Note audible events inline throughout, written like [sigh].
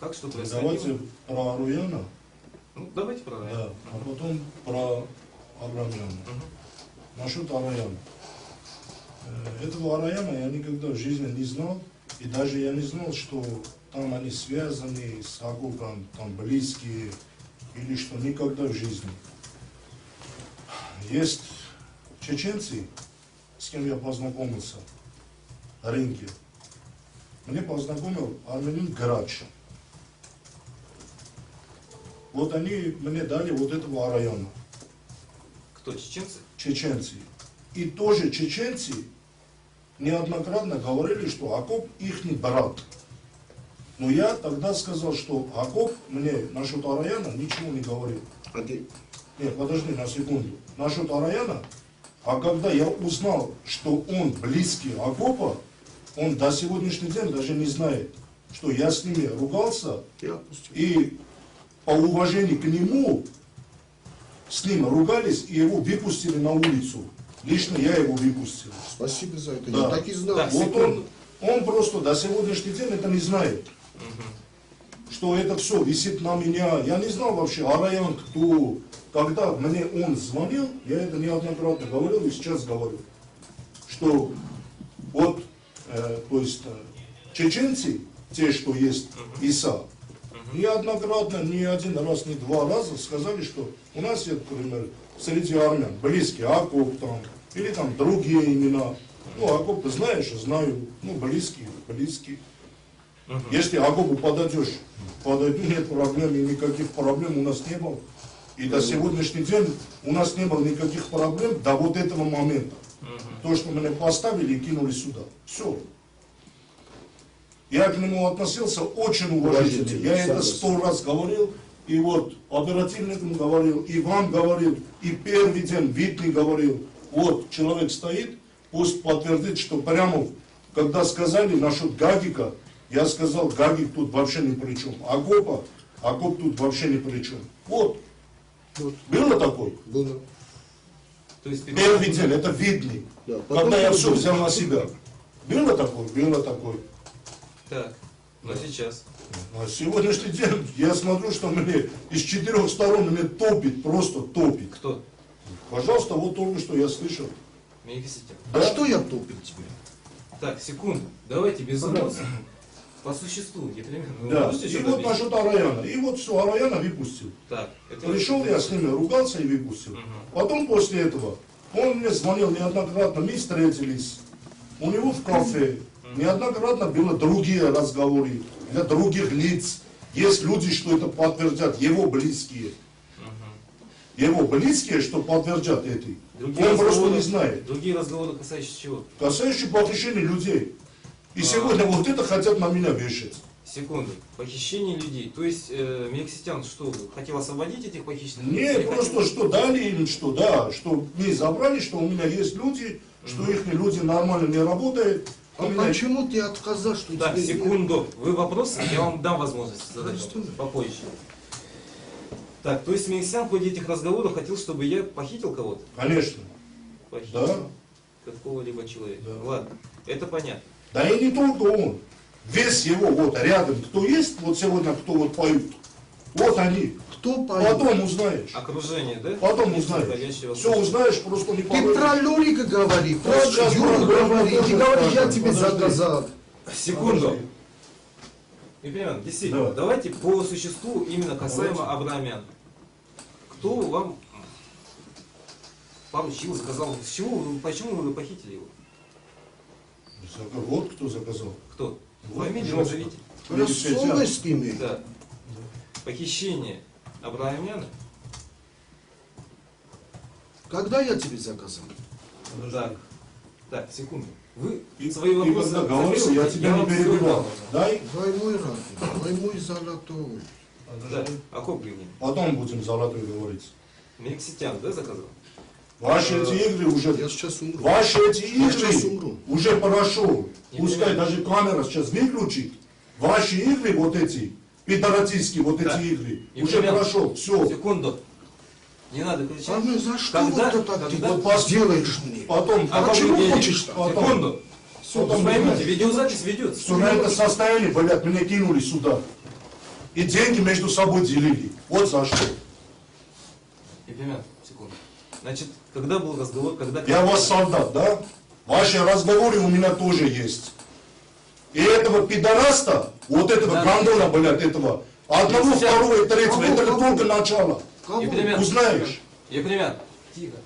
Как что происходило? Давайте про Аруяна, Ну, давайте про Райана. да, а потом про Абрамяна. Мгм. Насчет Араяна. Э, Этого Араяна я никогда в жизни не знал, и даже я не знал, что там они связаны с Агуком, там близкие, или что никогда в жизни. Есть чеченцы, с кем я познакомился, на рынке. Мне познакомил армянин Грач. Вот они мне дали вот этого Араяна Кто, чеченцы? чеченцы. И тоже чеченцы неоднократно говорили, что Акоп их брат. Но я тогда сказал, что Акоп мне насчет Араяна ничего не говорил. А ты Нет, подожди на секунду. Насчет Араяна, а когда я узнал, что он близкий Акопа, он до сегодняшнего дня даже не знает, что я с ними ругался, я отпустил. и по уважению к нему с ним ругались и его выпустили на улицу. Лично я его выпустил. Спасибо за это. Да. Я так и знал. Так, Вот он, он просто до сегодняшнего дня это не знает. Что это все висит на меня. Я не знал вообще, Араян кто. Когда мне он звонил, я это неоднократно говорил и сейчас говорю. Что вот, э, то есть, э, чеченцы, те, что есть ИСА, неоднократно, ни один раз, ни два раза сказали, что у нас есть, например, среди армян близкий Акоп там, или там другие имена. Ну, Акоп, ты знаешь, знаю, ну, близкий, близкий. Если Акопу подойдешь, подойду, нет проблем, и никаких проблем у нас не было. И до сегодняшний день у нас не было никаких проблем до вот этого момента. То, что меня поставили и кинули сюда. Все. Я к нему относился очень уважительно. Я это сто раз говорил, и вот оперативникам говорил, и вам говорил, и первый день Витни говорил. Вот человек стоит, пусть подтвердит, что прямо, когда сказали насчет Гагика, я сказал, Гагик тут вообще ни при чем. Агопа, Агоп тут вообще ни при чем. Вот. Вот. Было такое? Было. То есть Первый день, это видный. Да, Когда я все взял на себя. Было такое? Было такое. Так, но сейчас. А сегодняшний день я смотрю, что мне из четырех сторон мне топит, просто топит. Кто? Пожалуйста, вот только что я слышал. Мегасетян. А Да? что я топил тебе? Так, секунду. Давайте без заносов. По существу, непременно. Вы Да. можете И вот насчет Араяна. И вот все, Араяна выпустил. Так, это... Пришел я с ними, ругался и выпустил. Мгм. Потом после этого он мне звонил неоднократно, мы встретились. У него в кафе неоднократно было другие разговоры для других лиц. Есть люди, что это подтвердят, его близкие. Его близкие, что подтвердят это. Другие он просто не знает. Другие разговоры касающиеся чего? Касающие похищения людей. И А. сегодня вот это хотят на меня вешать. Секунду. Похищение людей. То есть э, Мекситян что, хотел освободить этих похищенных? Нет, Или просто хотел- что дали им, что да, что мы забрали, что у меня есть люди, что их люди нормально не работают. А меня- почему ты отказал, что Так, тебе секунду. Вы вопросы, я вам дам возможность задать вопрос попозже. Так, то есть Мекситян в ходе этих разговоров хотел, чтобы я похитил кого-то? Конечно. Похитил Да. какого-либо человека. Да. Ладно, это понятно. Да и не только он. Весь его вот рядом, кто есть, вот сегодня кто вот поют, вот они. Кто поет? Потом узнаешь. Окружение, да? Потом узнаешь. Все узнаешь, просто не Ты про Лолика говори, про Юру говори. про- говоришь, я тебе заказал. Секунду. Ефремян, действительно, Да. давайте по существу именно касаемо Абрамян. Кто вам поручил, сказал, с чего, почему вы похитили его? Вот кто заказал. Кто? Фамилию назовите. Про совесть имей. Да. Похищение Абрамяна. Когда я тебе заказал? Так. Так, секунду. Вы И, свои вопросы когда говорил, я тебя не вам всё перебивал. Дай, Дай мой рад, дай мой золотой. Да. А какой гривен? потом будем золотой говорить. Мекситян, да, заказал? Ваши эти игры уже Я сейчас умру. Ваши эти Я сейчас игры умру. уже прошел. Не Пускай даже камера сейчас выключит. Ваши игры, вот эти, пидоратистские вот Да. эти игры, И уже прям- прошел. Все. Секунду. Не надо кричать. А ну за что Когда- вот это ты когда- вот делаешь мне? Потом, А потом, вы- хочешь-то? Потом. Секунду. Потом Вы поймите, видеозапись ведется. что на это состояние, блядь, меня кинули сюда. и деньги между собой делили. Вот за что. Епремян, секунду. Значит, когда был разговор, когда... Я вас солдат, да? Ваши разговоры у меня тоже есть. И этого пидораста, вот этого Да. гандона, блядь, этого, одного, Сейчас. второго и третьего, Кого, это кого? только начало. Кого? Епремян, Узнаешь. Епремян, тихо.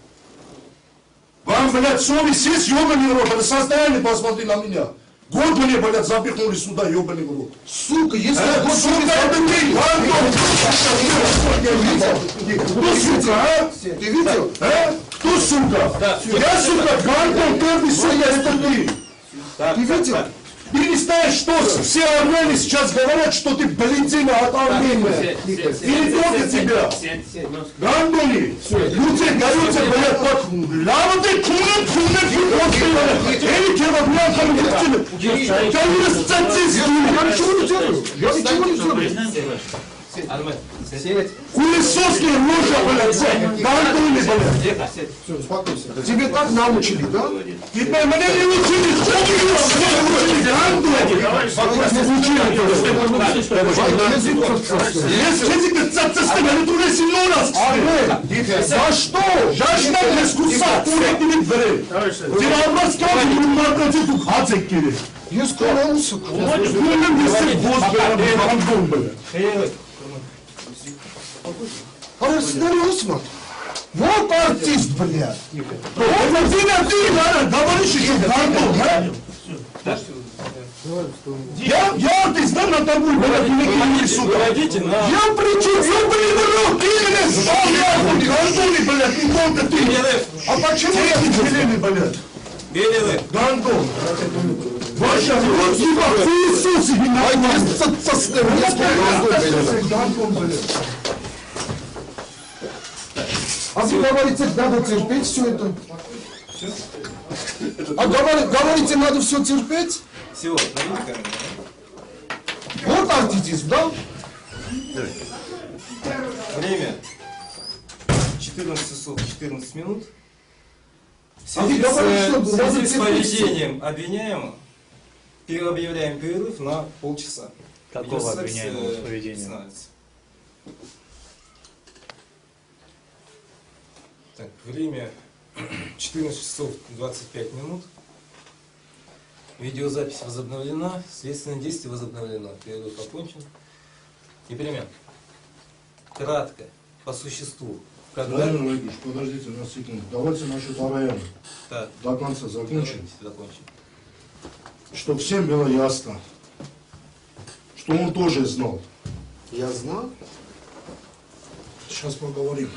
Вам, блядь, совесть есть, ебаный в рот, это состояние, посмотри на меня. Год мне, блядь, запихнули сюда, ебаный в рот. Сука, если Э, вот сука, это ты, гандон! Кто, сука, а? Ты видел? Э? Кто, сука? Я, сука, гандон, первый, сука, это ты. Ты видел? Так. Ты не знаешь, что все армяне сейчас говорят, что ты блядина от Армении. Только тебя. Гандони, люди даются, блядь, как лавы, кунет, кунет, кунет, или кебаблян, там летели. Террорист, статист, Я ничего не делаю. Я ничего не делаю. Хуесосные рожа, блядь, гандони, блядь. Тебе так научили, да? Теперь меня не учили, что ты учили, гандони. Язык отсосет. Есть язык, цацисты, я не трудно сильно нас. За что? Жажда без куса, курективит вре. Ты образ как не маркати тут хацек кири. Я сказал, сука. Кулем если боз бля, гандон бля. Эй, Смотри, Осман. Вот артист, блядь. Вот ты на ты, надо, говоришь еще гандон, а? Я, я артист, да, на тобой, бля, ты не сюда. Выводите на... Я причем, я, блин, рот, ты меня звал, я, гандоны, блядь, не только ты. А почему я не зеленый, блядь? перерыв. Гандон. Ваша рот ебал, Иисус, и нормально. А вы говорите, надо терпеть все это? А говори- говорите, надо все терпеть? Все. Вот артистизм, да? Время 14 часов 14 минут. В А связи, с, э, что в связи надо с поведением обвиняемого объявляем перерыв на полчаса. Какого обвиняемого э, поведения? Так, время [clears throat] 14 часов 25 минут. Видеозапись возобновлена, следственное действие возобновлено. Перерыв окончен. И перемен. Кратко, по существу. Когда... Владимир Владимирович, подождите на секунду. Давайте насчет Араяна Так, до конца закончим. давайте закончим. Чтобы всем было ясно, что он тоже знал. Я знал. Сейчас поговорим.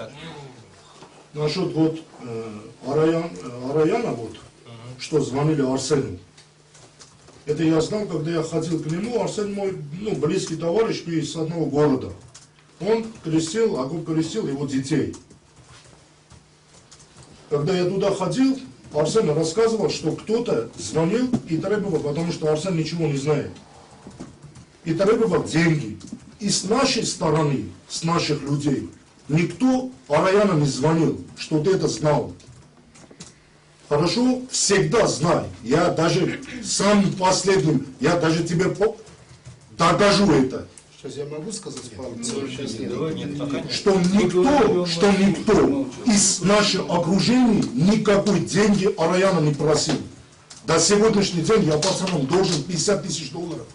Так, Насчет вот э, Араян, э, Араяна, вот, что звонили Арсену. Это я знал, когда я ходил к нему. Арсен мой ну, близкий товарищ из одного города. Он крестил, Агуб крестил его детей. Когда я туда ходил, Арсен рассказывал, что кто-то звонил и требовал, потому что Арсен ничего не знает. И требовал деньги. И с нашей стороны, с наших людей, никто Араяна не звонил, что ты это знал. Хорошо? Всегда знай. Я даже самым последним, я даже тебе по- докажу это. Сейчас я могу сказать пару слов? Сейчас нет. нет, пока нет. Что никто, что никто из нашего окружения никакой деньги Араяна не просил. До сегодняшний день я пацанам должен 50 тысяч долларов.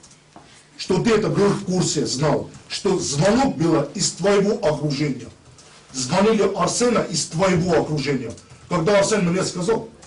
Что ты это был в курсе, знал. Что звонок было из твоего окружения. Звонили Арсена из твоего окружения. Когда Арсен мне сказал,